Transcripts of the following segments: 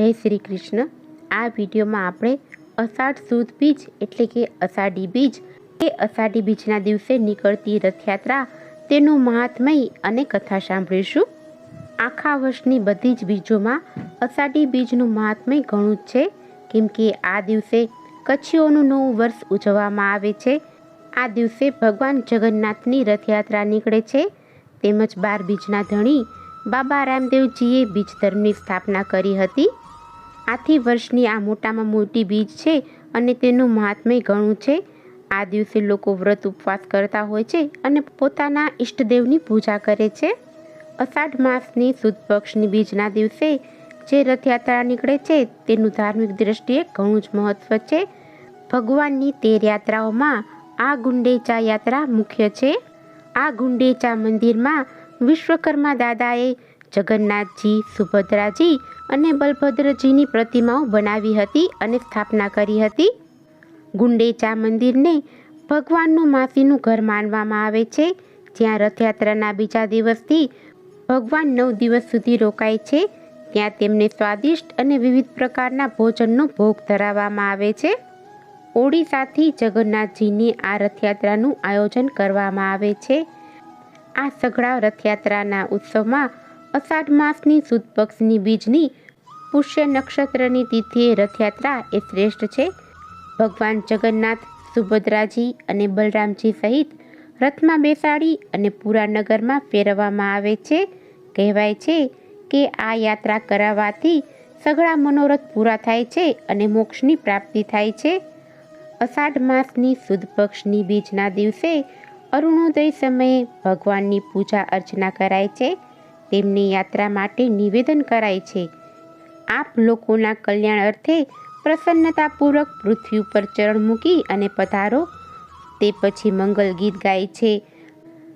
જય શ્રી કૃષ્ણ. આ વિડીયોમાં આપણે અષાઢ સુદ બીજ એટલે કે અષાઢી બીજ એ અષાઢી બીજના દિવસે નીકળતી રથયાત્રા તેનું મહાત્મય અને કથા સાંભળીશું. આખા વર્ષની બધી જ બીજોમાં અષાઢી બીજનું મહાત્મય ઘણું જ છે. કેમ કે આ દિવસે કચ્છીઓનું નવું વર્ષ ઉજવવામાં આવે છે. આ દિવસે ભગવાન જગન્નાથની રથયાત્રા નીકળે છે. તેમજ બાર બીજના ધણી બાબા રામદેવજીએ બીજ ધર્મની સ્થાપના કરી હતી. આથી વર્ષની આ મોટામાં મોટી બીજ છે અને તેનું મહાત્મ્ય ઘણું છે. આ દિવસે લોકો વ્રત ઉપવાસ કરતા હોય છે અને પોતાના ઈષ્ટદેવની પૂજા કરે છે. અષાઢ માસની સુદ પક્ષની બીજના દિવસે જે રથયાત્રા નીકળે છે તેનું ધાર્મિક દ્રષ્ટિએ ઘણું જ મહત્ત્વ છે. ભગવાનની તેર યાત્રાઓમાં આ ગુંડેચા યાત્રા મુખ્ય છે. આ ગુંડેચા મંદિરમાં વિશ્વકર્મા દાદાએ જગન્નાથજી, સુભદ્રાજી અને બલભદ્રજીની પ્રતિમાઓ બનાવી હતી અને સ્થાપના કરી હતી. ગુંડેચા મંદિરને ભગવાનનું માસીનું ઘર માનવામાં આવે છે, જ્યાં રથયાત્રાના બીજા દિવસથી ભગવાન નવ દિવસ સુધી રોકાય છે. ત્યાં તેમને સ્વાદિષ્ટ અને વિવિધ પ્રકારના ભોજનનો ભોગ ધરાવવામાં આવે છે. ઓડિશાથી જગન્નાથજીની આ રથયાત્રાનું આયોજન કરવામાં આવે છે. આ સઘળા રથયાત્રાના ઉત્સવમાં અષાઢ માસની સુદ પક્ષની બીજની પુષ્ય નક્ષત્રની તિથિએ રથયાત્રા એ શ્રેષ્ઠ છે. ભગવાન જગન્નાથ, સુભદ્રાજી અને બલરામજી સહિત રથમાં બેસાડી અને પૂરા નગરમાં ફેરવવામાં આવે છે. કહેવાય છે કે આ યાત્રા કરાવવાથી સઘળા મનોરથ પૂરા થાય છે અને મોક્ષની પ્રાપ્તિ થાય છે. અષાઢ માસની સુદ પક્ષની બીજના દિવસે અરુણોદય સમયે ભગવાનની પૂજા અર્ચના કરાય છે. તેમની યાત્રા માટે નિવેદન કરાય છે. આપ લોકોના કલ્યાણ અર્થે પ્રસન્નતાપૂર્વક પૃથ્વી ઉપર ચરણ મૂકી અને પધારો. તે પછી મંગલ ગીત ગાય છે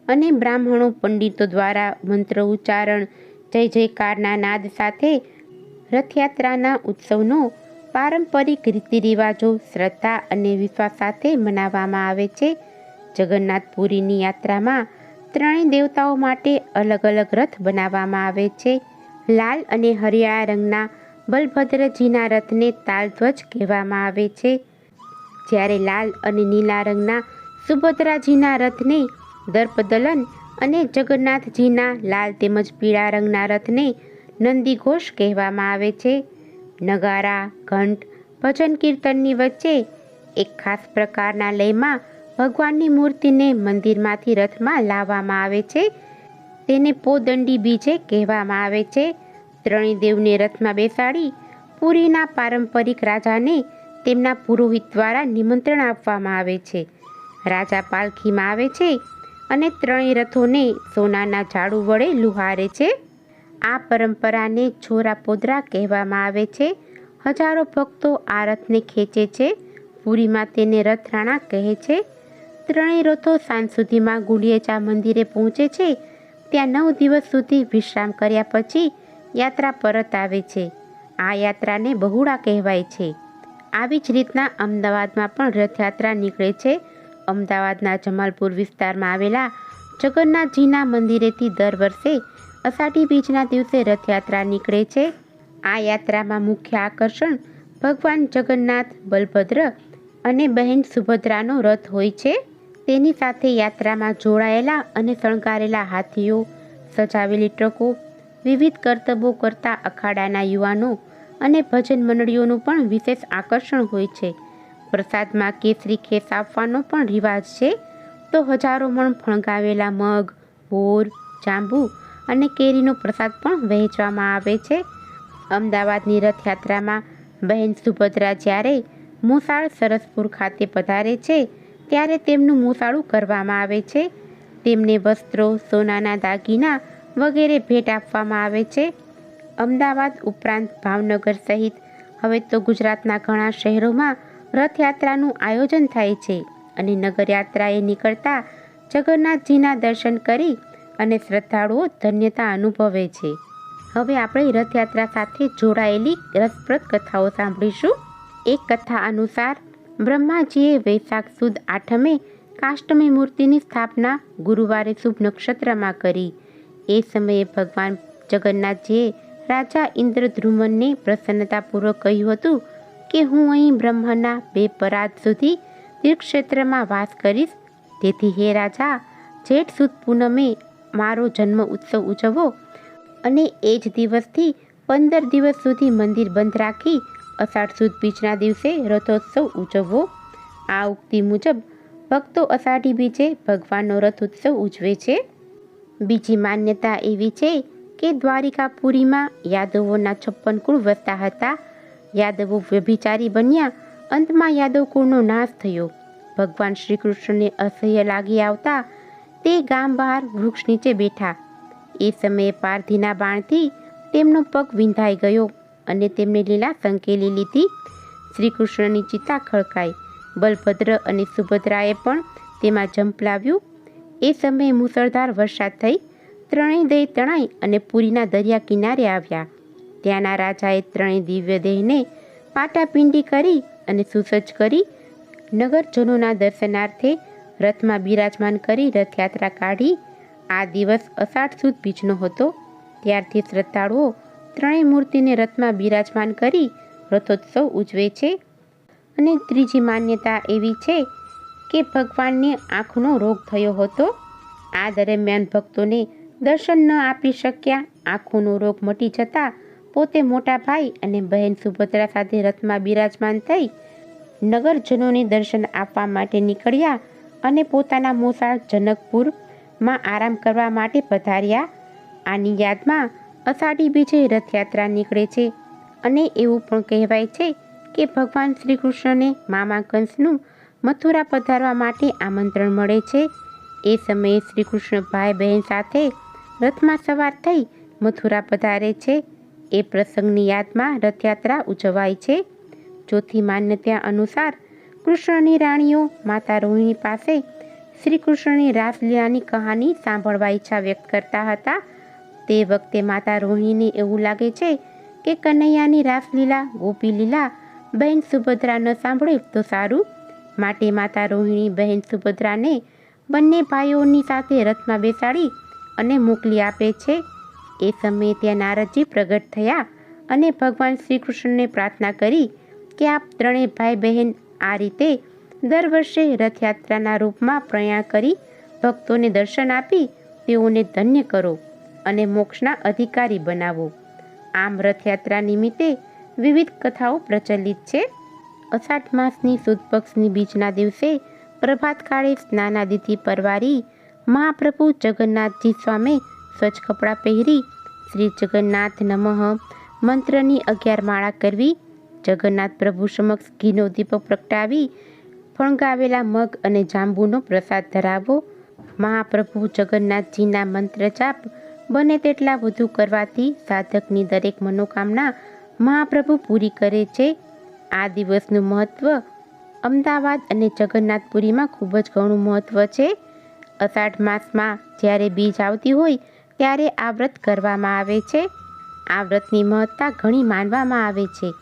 અને બ્રાહ્મણો પંડિતો દ્વારા મંત્ર ઉચ્ચારણ, જય જયકારના નાદ સાથે રથયાત્રાના ઉત્સવનો પારંપરિક રીતિ રિવાજો, શ્રદ્ધા અને વિશ્વાસ સાથે મનાવવામાં આવે છે. જગન્નાથપુરીની યાત્રામાં ત્રણેય દેવતાઓ માટે અલગ અલગ રથ બનાવવામાં આવે છે. લાલ અને હરિયાળા રંગના બલભદ્રજીના રથને તાલધ્વજ કહેવામાં આવે છે. જ્યારે લાલ અને નીલા રંગના સુભદ્રાજીના રથને દર્પદલન અને જગન્નાથજીના લાલ તેમજ પીળા રંગના રથને નંદીઘોષ કહેવામાં આવે છે. નગારા, ઘંટ, ભજન કીર્તનની વચ્ચે એક ખાસ પ્રકારના લયમાં ભગવાનની મૂર્તિને મંદિરમાંથી રથમાં લાવવામાં આવે છે. તેને પોદંડી બીજે કહેવામાં આવે છે. ત્રણેય દેવને રથમાં બેસાડી પુરીના પારંપરિક રાજાને તેમના પુરોહિત દ્વારા નિમંત્રણ આપવામાં આવે છે. રાજા પાલખીમાં આવે છે અને ત્રણેય રથોને સોનાના ઝાડુ વડે લુહારે છે. આ પરંપરાને છોરા પોદરા કહેવામાં આવે છે. હજારો ભક્તો આ રથને ખેંચે છે. પુરીમાં તેને રથરાણા કહે છે. ત્રણેય રથો સાંજ સુધીમાં ગુડિયેચા મંદિરે પહોંચે છે. ત્યાં નવ દિવસ સુધી વિશ્રામ કર્યા પછી યાત્રા પરત આવે છે. આ યાત્રાને બહુડા કહેવાય છે. આવી જ રીતના અમદાવાદમાં પણ રથયાત્રા નીકળે છે. અમદાવાદના જમાલપુર વિસ્તારમાં આવેલા જગન્નાથજીના મંદિરેથી દર વર્ષે અષાઢી બીજના દિવસે રથયાત્રા નીકળે છે. આ યાત્રામાં મુખ્ય આકર્ષણ ભગવાન જગન્નાથ, બલભદ્ર અને બહેન સુભદ્રાનો રથ હોય છે. તેની સાથે યાત્રામાં જોડાયેલા અને શણગારેલા હાથીઓ, સજાવેલી ટ્રકો વિવિધ કરતબો કરતા અખાડાના યુવાનો અને ભજન મંડળીઓનું પણ વિશેષ આકર્ષણ હોય છે. પ્રસાદમાં કેસરી ખેસ આપવાનો પણ રિવાજ છે. તો હજારો મણ ફણગાવેલા મગ, બોર, જાંબુ અને કેરીનો પ્રસાદ પણ વહેંચવામાં આવે છે. અમદાવાદની રથયાત્રામાં બહેન સુભદ્રા જ્યારે મોસાળ સરસપુર ખાતે પધારે છે, ત્યારે તેમનું મોસાળું કરવામાં આવે છે. તેમને વસ્ત્રો, સોનાના દાગીના વગેરે ભેટ આપવામાં આવે છે. અમદાવાદ ઉપરાંત ભાવનગર સહિત હવે તો ગુજરાતના ઘણા શહેરોમાં રથયાત્રાનું આયોજન થાય છે અને નગરયાત્રાએ નીકળતા જગન્નાથજીના દર્શન કરી અને શ્રદ્ધાળુઓ ધન્યતા અનુભવે છે. હવે આપણે રથયાત્રા સાથે જોડાયેલી રસપ્રદ કથાઓ સાંભળીશું. એક કથા અનુસાર, બ્રહ્માજીએ વૈશાખ સુદ આઠમે કાષ્ટમી મૂર્તિની સ્થાપના ગુરુવારે શુભ નક્ષત્રમાં કરી. એ સમયે ભગવાન જગન્નાથજીએ રાજા ઇન્દ્રદ્રુમનને પ્રસન્નતાપૂર્વક કહ્યું હતું કે હું અહીં બ્રહ્મના બે પરાધ સુધી તીર્થક્ષેત્રમાં વાસ કરીશ. તેથી હે રાજા, જેઠ સુદ પૂનમે મારો જન્મ ઉત્સવ ઉજવો અને એ જ દિવસથી પંદર દિવસ સુધી મંદિર બંધ રાખી અષાઢ સુદ બીજના દિવસે રથોત્સવ ઉજવવો આ ઉક્તિ મુજબ ભક્તો અષાઢી બીજે ભગવાનનો રથ ઉત્સવ ઉજવે છે. બીજી માન્યતા એવી છે કે દ્વારિકાપુરીમાં યાદવોના છપ્પન કુળ વસતા હતા. યાદવો વ્યભિચારી બન્યા. અંતમાં યાદવ કુળનો નાશ થયો. ભગવાન શ્રી કૃષ્ણને અસહ્ય લાગી આવતા તે ગામ બહાર વૃક્ષ નીચે બેઠા. એ સમયે પારધીના બાણથી તેમનો પગ વિંધાઈ ગયો અને તેમને લીલા સંકેલી લીધી. શ્રી કૃષ્ણની ચિતા ખળકાઈ. બલભદ્ર અને સુભદ્રાએ પણ તેમાં ઝંપલાવ્યું એ સમયે મુસળધાર વરસાદ થઈ ત્રણેય દેહ તણાઈ અને પુરીના દરિયા કિનારે આવ્યા. ત્યાંના રાજાએ ત્રણેય દિવ્ય દેહને પાટાપિંડી કરી અને સુસજ્જ કરી નગરજનોના દર્શનાર્થે રથમાં બિરાજમાન કરી રથયાત્રા કાઢી આ દિવસ અષાઢ સુદ બીજનો હતો. ત્યારથી શ્રદ્ધાળુઓ ત્રણેય મૂર્તિને રથમાં બિરાજમાન કરી રથોત્સવ ઉજવે છે. અને ત્રીજી માન્યતા એવી છે કે ભગવાનને આંખનો રોગ થયો હતો? આ દરમિયાન ભક્તોને દર્શન ન આપી શક્યા. આંખોનો રોગ મટી જતા પોતે મોટા ભાઈ અને બહેન સુભદ્રા સાથે રથમાં બિરાજમાન થઈ નગરજનોને દર્શન આપવા માટે નીકળ્યા અને પોતાના મોસાળ જનકપુરમાં આરામ કરવા માટે પધાર્યા. આની યાદમાં અષાઢી બીજે રથયાત્રા નીકળે છે અને એવું પણ કહેવાય છે કે ભગવાન શ્રી કૃષ્ણને મામા કંસનું મથુરા પધારવા માટે આમંત્રણ મળે છે. એ સમયે શ્રી કૃષ્ણ ભાઈ બહેન સાથે રથમાં સવાર થઈ મથુરા પધારે છે. એ પ્રસંગની યાદમાં રથયાત્રા ઉજવાય છે. ચોથી માન્યતા અનુસાર કૃષ્ણની રાણીઓ માતા રોહિણી પાસે શ્રી કૃષ્ણની રાસલીલાની કહાની સાંભળવા ઈચ્છા વ્યક્ત કરતા હતા. તે વખતે માતા રોહિણીને એવું લાગે છે કે કનૈયાની રાસલીલા, ગોપીલીલા, બહેન સુભદ્રા ન સાંભળે તો સારું. માટે માતા રોહિણી, બહેન સુભદ્રાને બંને ભાઈઓની સાથે રથમાં બેસાડી અને મોકલી આપે છે. એ સમયે ત્યાં નારદજી પ્રગટ થયા અને ભગવાન શ્રી કૃષ્ણને પ્રાર્થના કરી કે આપ ત્રણેય ભાઈ બહેન આ રીતે દર વર્ષે રથયાત્રાના રૂપમાં પ્રયાણ કરી ભક્તોને દર્શન આપી તેઓને ધન્ય કરો અને મોક્ષના અધિકારી બનાવો. આમ રથયાત્રા નિમિત્તે વિવિધ કથાઓ પ્રચલિત છે. અષાઢ માસની સુદ પક્ષની બીજના દિવસે પ્રભાત કાળે સ્નાનાદિથી પરવારી મહાપ્રભુ જગન્નાથજી સ્વામી સ્વચ્છ કપડાં પહેરી શ્રી જગન્નાથ નમઃ મંત્રની અગિયાર માળા કરવી, જગન્નાથ પ્રભુ સમક્ષ ઘીનો દીપક પ્રગટાવી, ફણગાવેલા મગ અને જાંબુનો પ્રસાદ ધરાવવો મહાપ્રભુ જગન્નાથજીના મંત્ર જાપ બને તેટલા વધુ કરવાથી સાધકની દરેક મનોકામના મહાપ્રભુ પૂરી કરે છે. આ દિવસનું મહત્ત્વ અમદાવાદ અને જગન્નાથપુરીમાં ખૂબ જ ઘણું મહત્ત્વ છે. અષાઢ માસમાં જ્યારે બીજ આવતી હોય ત્યારે આ વ્રત કરવામાં આવે છે. આ વ્રતની મહત્તા ઘણી માનવામાં આવે છે.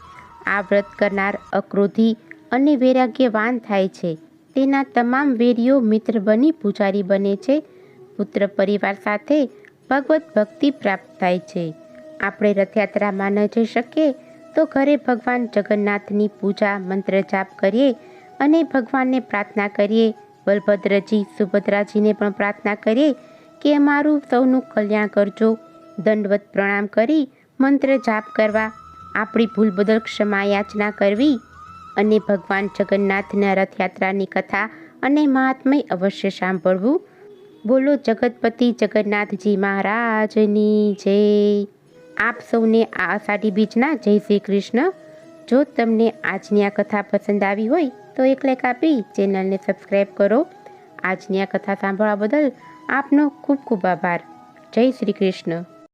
આ વ્રત કરનાર અક્રોધી અને વૈરાગ્યવાન થાય છે. તેના તમામ વેરીઓ મિત્ર બની પૂજારી બને છે. પુત્ર પરિવાર સાથે ભગવત ભક્તિ પ્રાપ્ત થાય છે. આપણે રથયાત્રામાં ન જઈ શકીએ તો ઘરે ભગવાન જગન્નાથની પૂજા મંત્ર જાપ કરીએ અને ભગવાનને પ્રાર્થના કરીએ. બલભદ્રજી સુભદ્રાજીને પણ પ્રાર્થના કરીએ કે અમારું સૌનું કલ્યાણ કરજો. દંડવત પ્રણામ કરી, મંત્ર જાપ કરવા, આપણી ભૂલ બદલ ક્ષમા યાચના કરવી અને ભગવાન જગન્નાથના રથયાત્રાની કથા અને મહાત્મય અવશ્ય સાંભળવું. બોલો જગતપતિ જગન્નાથજી મહારાજની જય. આપ સૌને આ અષાઢી બીજના જય શ્રી કૃષ્ણ. જો તમને આજની આ કથા પસંદ આવી હોય તો એક લાઈક આપી ચેનલને સબસ્ક્રાઈબ કરો. આજની આ કથા સાંભળવા બદલ આપનો ખૂબ ખૂબ આભાર. જય શ્રી કૃષ્ણ.